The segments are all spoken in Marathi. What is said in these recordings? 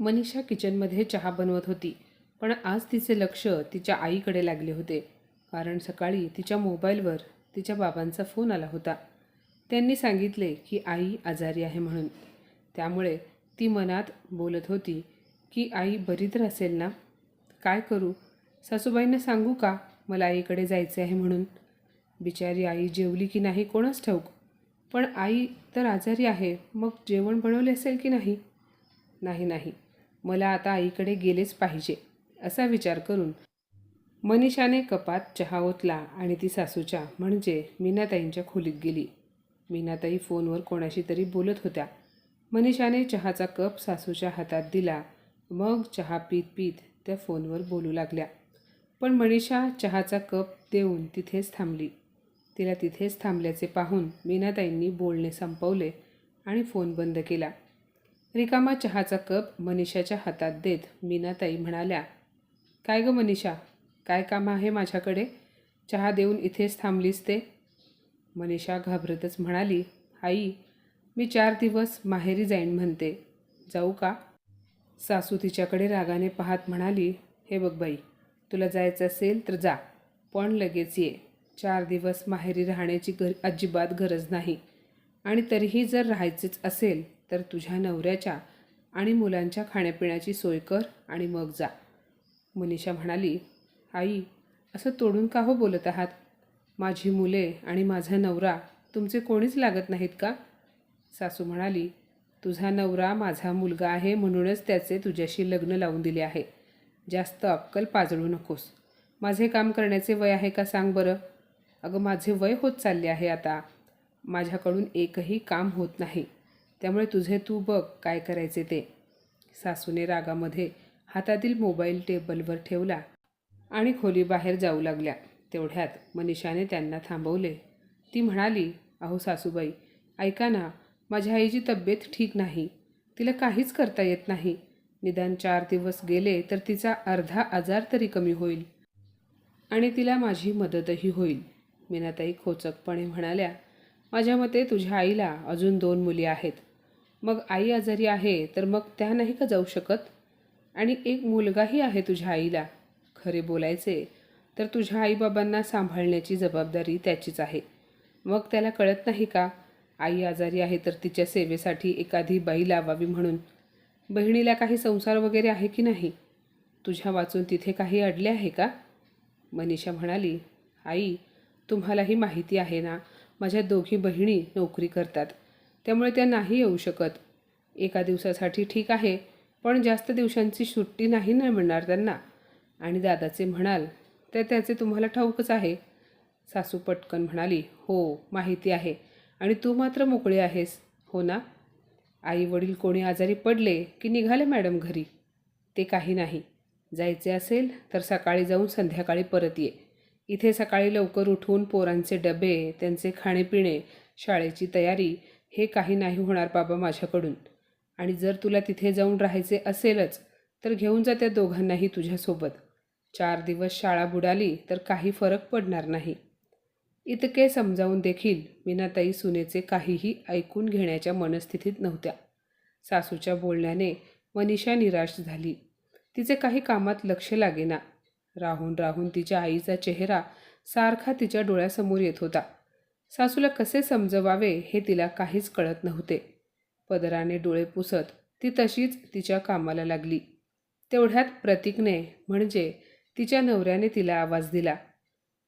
मनीषा किचनमध्ये चहा बनवत होती. पण आज तिचे लक्ष तिच्या आईकडे लागले होते. कारण सकाळी तिच्या मोबाईलवर तिच्या बाबांचा फोन आला होता. त्यांनी सांगितले की आई आजारी आहे म्हणून. त्यामुळे ती मनात बोलत होती की आई बरी तर असेल ना? काय करू? सासूबाईंना सांगू का मला आईकडे जायचे आहे म्हणून? बिचारी आई जेवली की नाही कोणच ठाऊक. पण आई तर आजारी आहे मग जेवण बनवले असेल की नाही? नाही नाही. मला आता आईकडे गेलेच पाहिजे असा विचार करून मनीषाने कपात चहा ओतला आणि ती सासूच्या म्हणजे मीनाताईंच्या खोलीत गेली. मीनाताई फोनवर कोणाशी तरी बोलत होत्या. मनीषाने चहाचा कप सासूच्या हातात दिला. मग चहा पीत पीत त्या फोनवर बोलू लागल्या. पण मनीषा चहाचा कप देऊन तिथेच थांबली. तिला तिथेच थांबल्याचे पाहून मीनाताईंनी बोलणे संपवले आणि फोन बंद केला. रिकामा चहाचा कप मनीषाच्या हातात देत मीनाताई म्हणाल्या काय गं मनीषा काय काम आहे माझ्याकडे? चहा देऊन इथेच थांबलीस ते? मनीषा घाबरतच म्हणाली आई मी चार दिवस माहेरी जाईन म्हणते. जाऊ का? सासू तिच्याकडे रागाने पाहत म्हणाली हे बघ बाई तुला जायचं असेल तर जा पण लगेच ये. चार दिवस माहेरी राहण्याची गर अजिबात गरज नाही. आणि तरीही जर राहायचेच असेल तर तुझ्या नवऱ्याच्या आणि मुलांच्या खाण्यापिण्याची सोय कर आणि मग जा. मनीषा म्हणाली आई असं तोडून का हो बोलत आहात? माझी मुले आणि माझा नवरा तुमचे कोणीच लागत नाहीत का? सासू म्हणाली तुझा नवरा माझा मुलगा आहे म्हणूनच त्याचे तुझ्याशी लग्न लावून दिले आहे. जास्त अक्कल पाजळू नकोस. माझे काम करण्याचे वय आहे का सांग बरं? अगं माझे वय होत चालले आहे आता. माझ्याकडून एकही काम होत नाही. त्यामुळे तुझे तू बघ काय करायचे ते. सासूने रागामध्ये हातातील मोबाईल टेबलवर ठेवला आणि खोलीबाहेर जाऊ लागल्या. तेवढ्यात मनीषाने त्यांना थांबवले. ती म्हणाली अहो सासूबाई ऐका ना माझ्या आईची तब्येत ठीक नाही. तिला काहीच करता येत नाही. निदान चार दिवस गेले तर तिचा अर्धा आजार तरी कमी होईल आणि तिला माझी मदतही होईल. मीनाताई खोचकपणे म्हणाल्या माझ्या मते तुझ्या आईला अजून दोन मुली आहेत. मग आई आजारी आहे तर मग त्या नाही का जाऊ शकत? आणि एक मुलगाही आहे तुझ्या आईला. खरे बोलायचे तर तुझ्या आईबाबांना सांभाळण्याची जबाबदारी त्याचीच आहे. मग त्याला कळत नाही का? आई आजारी आहे तर तिच्या सेवेसाठी एखादी बाई लावावी म्हणून. बहिणीला काही संसार वगैरे आहे की नाही? तुझ्या वाचून तिथे काही अडले आहे का? मनीषा म्हणाली आई तुम्हालाही माहिती आहे ना माझ्या दोघी बहिणी नोकरी करतात. त्यामुळे त्या नाही येऊ शकत. एका दिवसासाठी ठीक आहे पण जास्त दिवसांची सुट्टी नाही ना मिळणार त्यांना. आणि दादाचे म्हणाल तर त्याचे तुम्हाला ठाऊकच आहे. सासू पटकन म्हणाली हो माहिती आहे. आणि तू मात्र मोकळी आहेस हो ना? आई वडील कोणी आजारी पडले की निघाले मॅडम घरी? ते काही नाही. जायचे असेल तर सकाळी जाऊन संध्याकाळी परत ये. इथे सकाळी लवकर उठून पोरांचे डबे त्यांचे खाणेपिणे शाळेची तयारी हे काही नाही होणार बाबा माझ्याकडून. आणि जर तुला तिथे जाऊन राहायचे असेलच तर घेऊन जा त्या दोघांनाही तुझ्यासोबत. चार दिवस शाळा बुडाली तर काही फरक पडणार नाही. इतके समजावून देखील मीनाताई सुनेचे काहीही ऐकून घेण्याच्या मनस्थितीत नव्हत्या. सासूच्या बोलण्याने मनीषा निराश झाली. तिचे काही कामात लक्ष लागेना. राहून राहून तिच्या आईचा चेहरा सारखा तिच्या डोळ्यासमोर येत होता. सासूला कसे समजवावे हे तिला काहीच कळत नव्हते. पदराने डोळे पुसत ती तशीच तिच्या कामाला लागली. तेवढ्यात प्रतीकने म्हणजे तिच्या नवऱ्याने तिला आवाज दिला.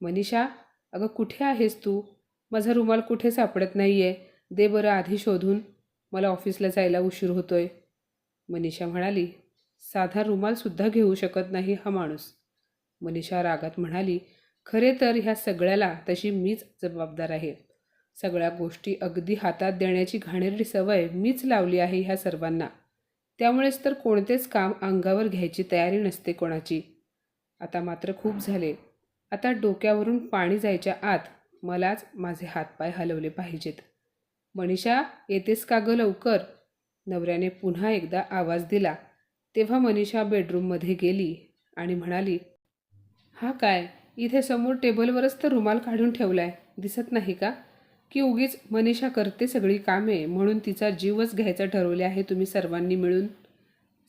मनीषा अगं कुठे आहेस तू? माझा रुमाल कुठे सापडत नाही आहे दे बरं आधी शोधून. मला ऑफिसला जायला उशीर होतोय. मनीषा म्हणाली साधा रुमालसुद्धा घेऊ शकत नाही हा माणूस. मनीषा रागात म्हणाली खरे तर ह्या सगळ्याला तशी मीच जबाबदार आहे. सगळ्या गोष्टी अगदी हातात देण्याची घाणेरडी सवय मीच लावली आहे ह्या सर्वांना. त्यामुळेच तर कोणतेच काम अंगावर घ्यायची तयारी नसते कोणाची. आता मात्र खूप झाले. आता डोक्यावरून पाणी जायच्या आत मलाच माझे हातपाय हलवले पाहिजेत. मनीषा येतेस का गं लवकर? नवऱ्याने पुन्हा एकदा आवाज दिला. तेव्हा मनीषा बेडरूममध्ये गेली आणि म्हणाली हा काय? इथे समोर टेबलवरच तर रुमाल काढून ठेवलाय. दिसत नाही का? की उगीच मनीषा करते सगळी कामे म्हणून तिचा जीवच घ्यायचा ठरवले आहे तुम्ही सर्वांनी मिळून.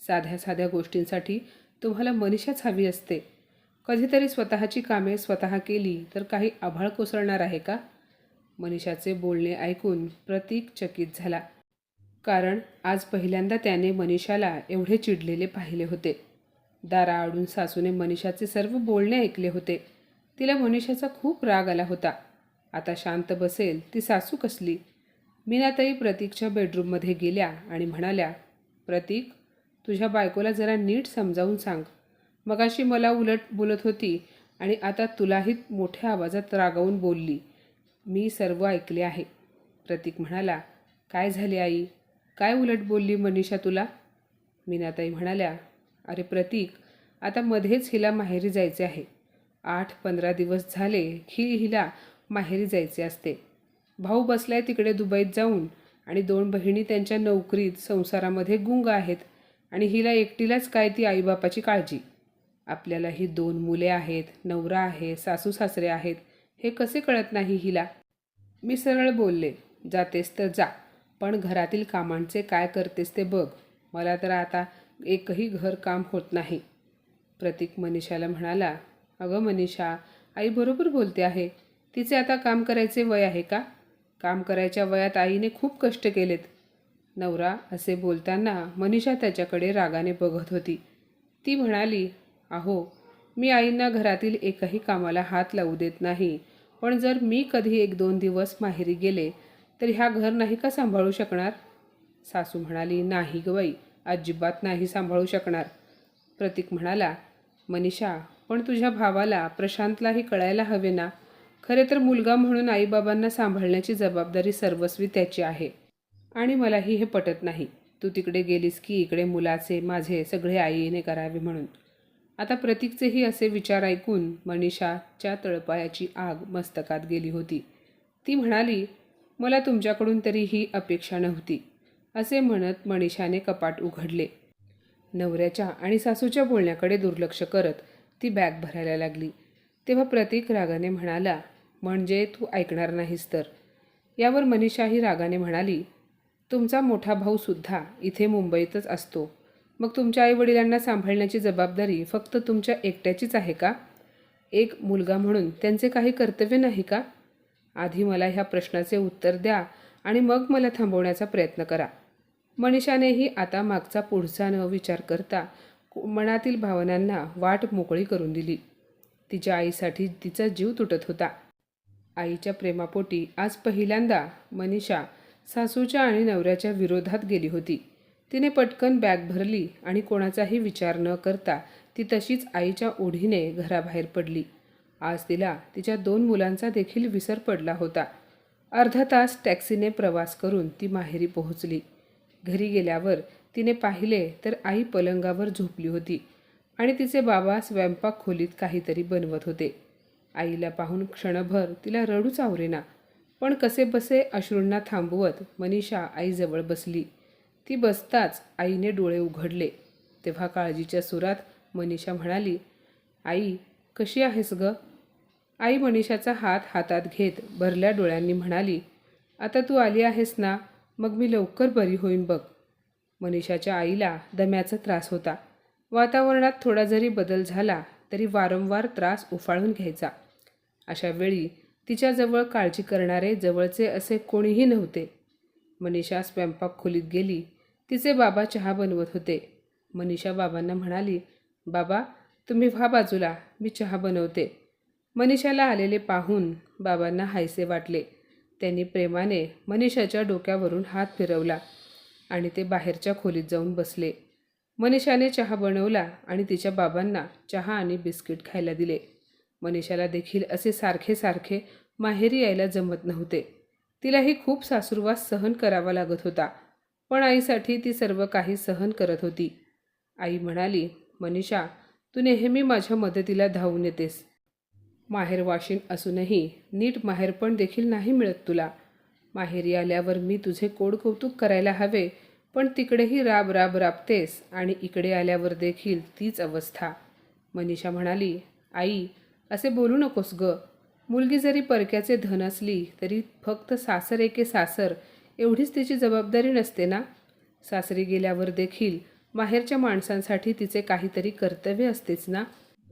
साध्या साध्या गोष्टींसाठी तुम्हाला मनीषाच हवी असते. कधीतरी स्वतःची कामे स्वतः केली तर काही आभाळ कोसळणार आहे का? मनीषाचे बोलणे ऐकून प्रतीक चकित झाला. कारण आज पहिल्यांदा त्याने मनीषाला एवढे चिडलेले पाहिले होते. दाराआडून सासूने मनीषाचे सर्व बोलणे ऐकले होते. तिला मनीषाचा खूप राग आला होता. आता शांत बसेल ती सासू कसली? मीनाताई प्रतीकच्या बेडरूममध्ये गेल्या आणि म्हणाल्या प्रतीक तुझ्या बायकोला जरा नीट समजावून सांग. मगाशी मला उलट बोलत होती आणि आता तुलाही मोठ्या आवाजात रागावून बोलली. मी सर्व ऐकले आहे. प्रतीक म्हणाला काय झाले आई? काय उलट बोलली मनीषा तुला? मीनाताई म्हणाल्या अरे प्रतीक आता मध्येच हिला माहेरी जायचे आहे. आठ पंधरा दिवस झाले ही हिला माहेरी जायचे असते. भाऊ बसलाय तिकडे दुबईत जाऊन आणि दोन बहिणी त्यांच्या नोकरीत संसारामध्ये गुंग आहेत आणि हिला एकटीलाच काय ती आईबापाची काळजी? आपल्याला ही दोन मुले आहेत नवरा आहे सासू सासरे आहेत हे कसे कळत नाही हिला? मी सरळ बोलले जातेस तर जा पण घरातील कामांचे काय करतेस ते बघ. मला तर आता एकही घर काम होत नाही. प्रतीक मनीषाला म्हणाला अगं मनीषा आई बरोबर बोलते आहे. तिचे आता काम करायचे वय आहे का? काम करायच्या वयात आईने खूप कष्ट केलेत. नवरा असे बोलताना मनीषा त्याच्याकडे रागाने बघत होती. ती म्हणाली अहो मी आईंना घरातील एकही कामाला हात लावू देत नाही. पण जर मी कधी एक दोन दिवस माहेरी गेले तर ह्या घर नाही का सांभाळू शकणार? सासू म्हणाली नाही ग बाई अजिबात नाही सांभाळू शकणार. प्रतीक म्हणाला मनीषा पण तुझ्या भावाला प्रशांतलाही कळायला हवे ना? खरे तर मुलगा म्हणून आईबाबांना सांभाळण्याची जबाबदारी सर्वस्वी त्याची आहे. आणि मलाही हे पटत नाही. तू तिकडे गेलीस की इकडे मुलाचे माझे सगळे आईने करावे म्हणून. आता प्रतीकचेही असे विचार ऐकून मनीषाच्या तळपायाची आग मस्तकात गेली होती. ती म्हणाली मला तुमच्याकडून तरी ही अपेक्षा नव्हती. असे म्हणत मनीषाने कपाट उघडले. नवऱ्याच्या आणि सासूच्या बोलण्याकडे दुर्लक्ष करत ती बॅग भरायला लागली. तेव्हा प्रतीक रागाने म्हणाला म्हणजे तू ऐकणार नाहीस तर? यावर मनीषाही रागाने म्हणाली तुमचा मोठा भाऊसुद्धा इथे मुंबईतच असतो. मग तुमच्या आईवडिलांना सांभाळण्याची जबाबदारी फक्त तुमच्या एकट्याचीच आहे का? एक मुलगा म्हणून त्यांचे काही कर्तव्य नाही का? आधी मला ह्या प्रश्नाचे उत्तर द्या आणि मग मला थांबवण्याचा प्रयत्न करा. मनीषानेही आता मागचा पुढचा न विचार करता मनातील भावनांना वाट मोकळी करून दिली. तिच्या आईसाठी तिचा जीव तुटत होता. आईच्या प्रेमापोटी आज पहिल्यांदा मनीषा सासूच्या आणि नवऱ्याच्या विरोधात गेली होती. तिने पटकन बॅग भरली आणि कोणाचाही विचार न करता ती तशीच आईच्या ओढीने घराबाहेर पडली. आज तिला तिच्या दोन मुलांचा देखील विसर पडला होता. अर्धा तास टॅक्सीने प्रवास करून ती माहेरी पोहोचली. घरी गेल्यावर तिने पाहिले तर आई पलंगावर झोपली होती आणि तिचे बाबा स्वयंपाक खोलीत काहीतरी बनवत होते. आईला पाहून क्षणभर तिला रडूच आवरेना. पण कसे बसे अश्रूंना थांबवत मनीषा आईजवळ बसली. ती बसताच आईने डोळे उघडले. तेव्हा काळजीच्या सुरात मनीषा म्हणाली आई कशी आहेस ग? आई मनीषाचा हात हातात घेत भरल्या डोळ्यांनी म्हणाली आता तू आली आहेस ना मग मी लवकर बरी होईन बघ. मनीषाच्या आईला दम्याचा त्रास होता. वातावरणात थोडा जरी बदल झाला तरी वारंवार त्रास उफाळून घ्यायचा. अशा वेळी तिच्याजवळ काळजी करणारे जवळचे असे कोणीही नव्हते. मनीषा स्वयंपाक खोलीत गेली तिचे बाबा चहा बनवत होते. मनीषा बाबांना म्हणाली बाबा तुम्ही व्हा बाजूला मी चहा बनवते. मनीषाला आलेले पाहून बाबांना हायसे वाटले. त्यांनी प्रेमाने मनीषाच्या डोक्यावरून हात फिरवला. आणि ते बाहेरच्या खोलीत जाऊन बसले. मनीषाने चहा बनवला आणि तिच्या बाबांना चहा आणि बिस्किट खायला दिले. मनीषाला देखील असे सारखे सारखे माहेरी यायला जमत नव्हते. तिलाही खूप सासूरवास सहन करावा लागत होता पण आईसाठी ती सर्व काही सहन करत होती. आई म्हणाली मनीषा तू नेहमी माझ्या मदतीला धावून येतेस. माहेर वाशिन असूनही नीट माहेरपण देखील नाही मिळत तुला. माहेरी आल्यावर मी तुझे कोड कौतुक करायला हवे पण तिकडेही राब राब राबतेस आणि इकडे आल्यावर देखील तीच अवस्था. मनीषा म्हणाली आई असे बोलू नकोस ग. मुलगी जरी परक्याचे धन असली तरी फक्त सासर एके सासर. एवढीच तिची जबाबदारी नसते ना? सासरी गेल्यावर देखील माहेरच्या माणसांसाठी तिचे काहीतरी कर्तव्य असतेच ना?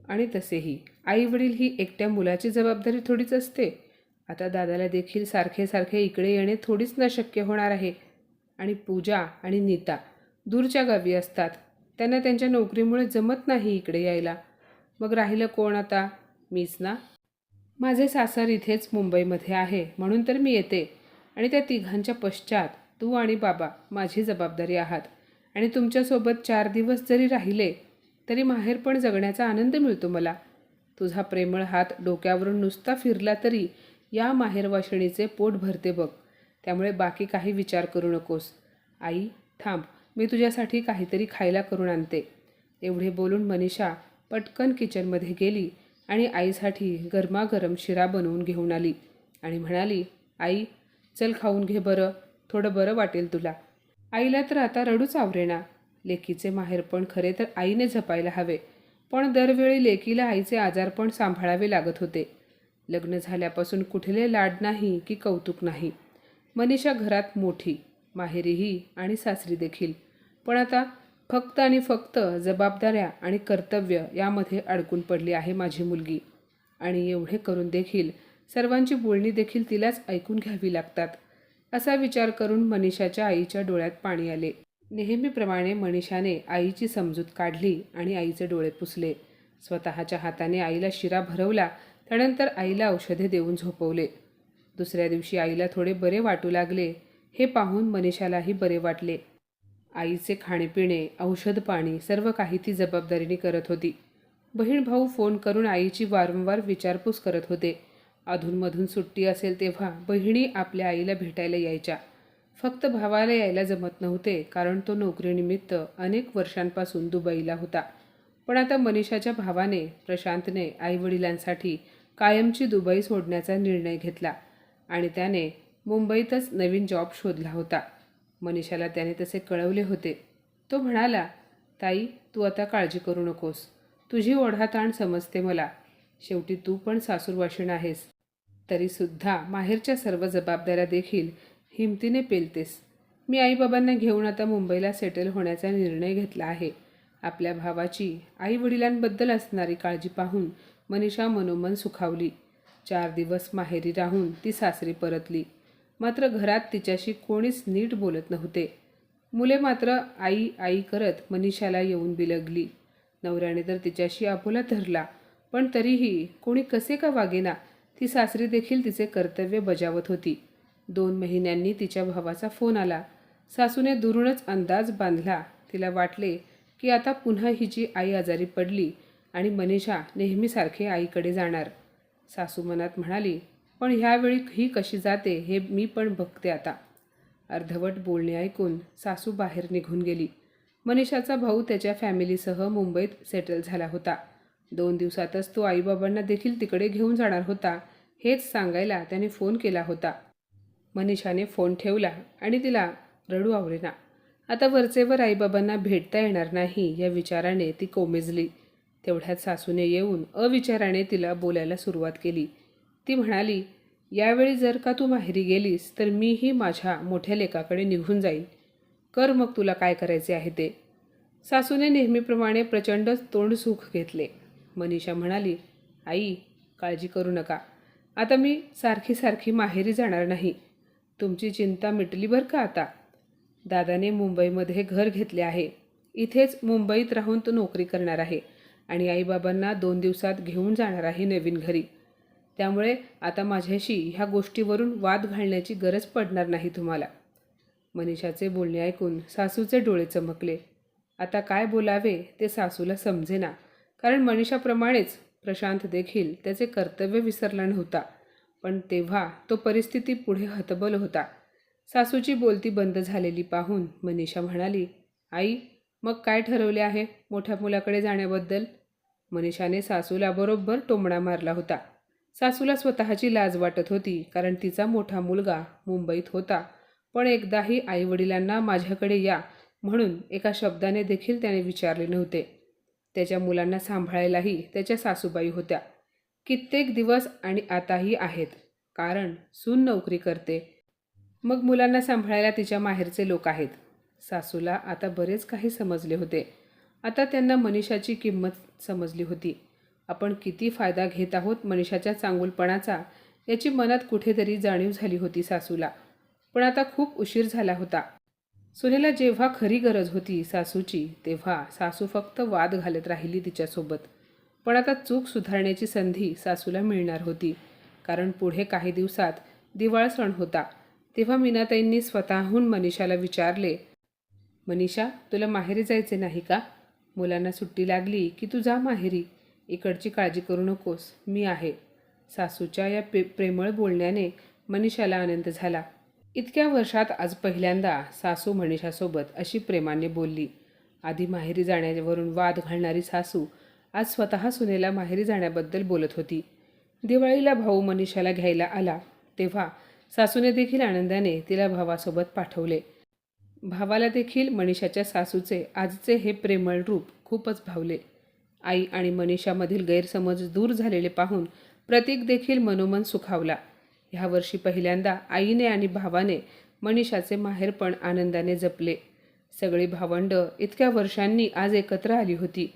आणि तसेही. आई वडील ही एकट्या मुलाची जबाबदारी थोडीच असते. आता दादाला देखील सारखे सारखे इकडे येणे थोडीच न शक्य होणार आहे. आणि पूजा आणि नीता दूरच्या गावी असतात. त्यांना त्यांच्या नोकरीमुळे जमत नाही इकडे यायला. मग राहिलं कोण आता? मीच ना? माझे सासर इथेच मुंबईमध्ये आहे. म्हणून तर मी येते. आणि त्या तिघांच्या पश्चात तू आणि बाबा माझी जबाबदारी आहात. आणि तुमच्यासोबत चार दिवस जरी राहिले तरी माहेर पण जगण्याचा आनंद मिळतो मला. तुझा प्रेमळ हात डोक्यावरून नुसता फिरला तरी या माहेरवाशिणीचे पोट भरते बघ. त्यामुळे बाकी काही विचार करू नकोस. आई थांब. मी तुझ्यासाठी काहीतरी खायला करून आणते. एवढे बोलून मनीषा पटकन किचनमध्ये गेली आणि आईसाठी गरमागरम शिरा बनवून घेऊन आली आणि म्हणाली आई चल खाऊन घे बरं. थोडं बरं वाटेल तुला. आईला तर आता रडूच आवरेना. लेकीचे माहेरपण खरे तर आईने जपायला हवे. पण दरवेळी लेकीला आईचे आजारपण सांभाळावे लागत होते. लग्न झाल्यापासून कुठले लाड नाही की कौतुक नाही. मनीषा घरात मोठी माहेरीही आणि सासरी देखील. पण आता फक्त आणि फक्त जबाबदाऱ्या आणि कर्तव्य यामध्ये अडकून पडली आहे माझी मुलगी. आणि एवढे करून देखील सर्वांची बोलणी देखील तिलाच ऐकून घ्यावी लागतात असा विचार करून मनीषाच्या आईच्या डोळ्यात पाणी आले. नेहमीप्रमाणे मनीषाने आईची समजूत काढली आणि आईचे डोळे पुसले. स्वतःच्या हाताने आईला शिरा भरवला त्यानंतर आईला औषधे देऊन झोपवले. दुसऱ्या दिवशी आईला थोडे बरे वाटू लागले. हे पाहून मनीषालाही बरे वाटले. आईचे खाणेपिणे औषध पाणी सर्व काही ती जबाबदारीने करत होती. बहीण भाऊ फोन करून आईची वारंवार विचारपूस करत होते. अधूनमधून सुट्टी असेल तेव्हा बहिणी आपल्या आईला भेटायला यायच्या. फक्त भावाला यायला जमत नव्हते कारण तो नोकरीनिमित्त अनेक वर्षांपासून दुबईला होता. पण आता मनीषाच्या भावाने प्रशांतने आईवडिलांसाठी कायमची दुबई सोडण्याचा निर्णय घेतला आणि त्याने मुंबईतच नवीन जॉब शोधला होता. मनीषाला त्याने तसे कळवले होते. तो म्हणाला ताई तू आता काळजी करू नकोस. तुझी ओढाताण समजते मला. शेवटी तू पण सासूरवाशीण आहेस. तरीसुद्धा माहेरच्या सर्व जबाबदाऱ्या देखील हिमतीने पेलतेस. मी आईबाबांना घेऊन आता मुंबईला सेटल होण्याचा निर्णय घेतला आहे. आपल्या भावाची आई वडिलांबद्दल असणारी काळजी पाहून मनीषा मनोमन सुखावली. चार दिवस माहेरी राहून ती सासरी परतली. मात्र घरात तिच्याशी कोणीच नीट बोलत नव्हते. मुले मात्र आई आई करत मनीषाला येऊन बिलगली. नवऱ्याने तर तिच्याशी आपुला धरला पण तरीही कोणी कसे का वागेना ती सासरी देखील तिचे कर्तव्य बजावत होती. दोन महिन्यांनी तिच्या भावाचा फोन आला. सासूने दुरूनच अंदाज बांधला. तिला वाटले की आता पुन्हा हिची आई आजारी पडली आणि मनीषा नेहमीसारखे आईकडे जाणार. सासू मनात म्हणाली पण ह्यावेळी ही कशी जाते हे मी पण बघते आता. अर्धवट बोलणे ऐकून सासू बाहेर निघून गेली. मनीषाचा भाऊ त्याच्या फॅमिलीसह मुंबईत सेटल झाला होता. दोन दिवसातच तो आईबाबांना देखील तिकडे घेऊन जाणार होता हेच सांगायला त्याने फोन केला होता. मनीषाने फोन ठेवला आणि तिला रडू आवरेना आता वरचेवर आईबाबांना भेटता येणार नाही या विचाराने ती कोमेजली. तेवढ्यात सासूने येऊन अविचाराने तिला बोलायला सुरुवात केली. ती म्हणाली यावेळी जर का तू माहेरी गेलीस तर मीही माझ्या मोठ्या लेकाकडे निघून जाईन. कर मग तुला काय करायचे आहे ते. सासूने नेहमीप्रमाणे प्रचंड तोंड सुख घेतले. मनीषा म्हणाली आई काळजी करू नका. आता मी सारखी सारखी माहेरी जाणार नाही. तुमची चिंता मिटली बरं का आता? दादाने मुंबईमध्ये घर घेतले आहे. इथेच मुंबईत राहून तो नोकरी करणार आहे. आणि आईबाबांना दोन दिवसात घेऊन जाणार आहे नवीन घरी. त्यामुळे आता माझ्याशी ह्या गोष्टीवरून वाद घालण्याची गरज पडणार नाही तुम्हाला. मनीषाचे बोलणे ऐकून सासूचे डोळे चमकले. आता काय बोलावे ते सासूला समजेना कारण मनीषाप्रमाणेच प्रशांत देखील त्याचे कर्तव्य विसरला नव्हता. पण तेव्हा तो परिस्थिती पुढे हतबल होता. सासूची बोलती बंद झालेली पाहून मनीषा म्हणाली आई मग काय ठरवले आहे मोठ्या मुलाकडे जाण्याबद्दल? मनीषाने सासूला बरोबर टोमणा मारला होता. सासूला स्वतःची लाज वाटत होती कारण तिचा मोठा मुलगा मुंबईत होता. पण एकदाही आईवडिलांना माझ्याकडे या म्हणून एका शब्दाने देखील त्याने विचारले नव्हते. त्याच्या मुलांना सांभाळायलाही त्याच्या सासूबाई होत्या. कित्येक दिवस आणि आताही आहेत कारण सून नोकरी करते. मग मुलांना सांभाळायला तिच्या माहेरचे लोक आहेत. सासूला आता बरेच काही समजले होते. आता त्यांना मनीषाची किंमत समजली होती. आपण किती फायदा घेत आहोत मनीषाच्या चांगुलपणाचा याची मनात कुठेतरी जाणीव झाली होती सासूला. पण आता खूप उशीर झाला होता. सुनेला जेव्हा खरी गरज होती सासूची तेव्हा सासू फक्त वाद घालत राहिली तिच्यासोबत. पण आता चूक सुधारण्याची संधी सासूला मिळणार होती. कारण पुढे काही दिवसात दिवाळ सण होता. तेव्हा मीनाताईंनी स्वतःहून मनीषाला विचारले मनीषा तुला माहेरी जायचे नाही का? मुलांना सुट्टी लागली की तू जा माहेरी. इकडची काळजी करू नकोस. मी आहे. सासूच्या या पे प्रेमळ बोलण्याने मनीषाला आनंद झाला. इतक्या वर्षात आज पहिल्यांदा सासू मनीषासोबत अशी प्रेमाने बोलली. आधी माहेरी जाण्यावरून वाद घालणारी सासू आज स्वतः सुनेला माहेरी जाण्याबद्दल बोलत होती. दिवाळीला भाऊ मनीषाला घ्यायला आला तेव्हा सासूने देखील आनंदाने तिला भावासोबत पाठवले. भावाला देखील मनीषाच्या सासूचे आजचे हे प्रेमळ रूप खूपच भावले. आई आणि मनीषामधील गैरसमज दूर झालेले पाहून प्रतीक देखील मनोमन सुखावला. ह्या वर्षी पहिल्यांदा आईने आणि भावाने मनीषाचे माहेरपण आनंदाने जपले. सगळी भावंड इतक्या वर्षांनी आज एकत्र आली होती.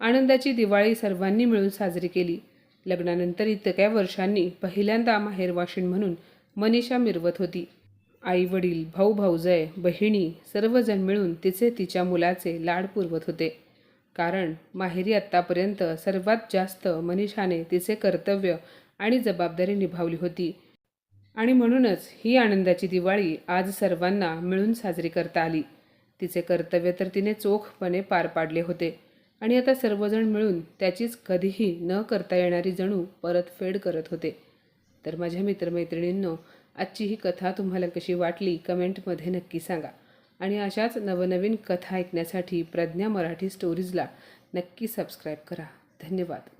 आनंदाची दिवाळी सर्वांनी मिळून साजरी केली. लग्नानंतर इतक्या वर्षांनी पहिल्यांदा माहेरवाशिण म्हणून मनीषा मिरवत होती. आई वडील भाऊ भाऊजय बहिणी सर्वजण मिळून तिचे तिच्या मुलाचे लाड पुरवत होते. कारण माहेरी आत्तापर्यंत सर्वात जास्त मनीषाने तिचे कर्तव्य आणि जबाबदारी निभावली होती. आणि म्हणूनच ही आनंदाची दिवाळी आज सर्वांना मिळून साजरी करता आली. तिचे कर्तव्य तर तिने चोखपणे पार पाडले होते. आणि आता सर्वजण मिळून त्याचीच कधीही न करता येणारी जणू परतफेड करत होते. तर माझ्या मित्रमैत्रिणींनो आजची ही कथा तुम्हाला कशी वाटली कमेंटमध्ये नक्की सांगा. आणि अशाच नवनवीन कथा ऐकण्यासाठी प्रज्ञा मराठी स्टोरीजला नक्की सबस्क्राईब करा. धन्यवाद.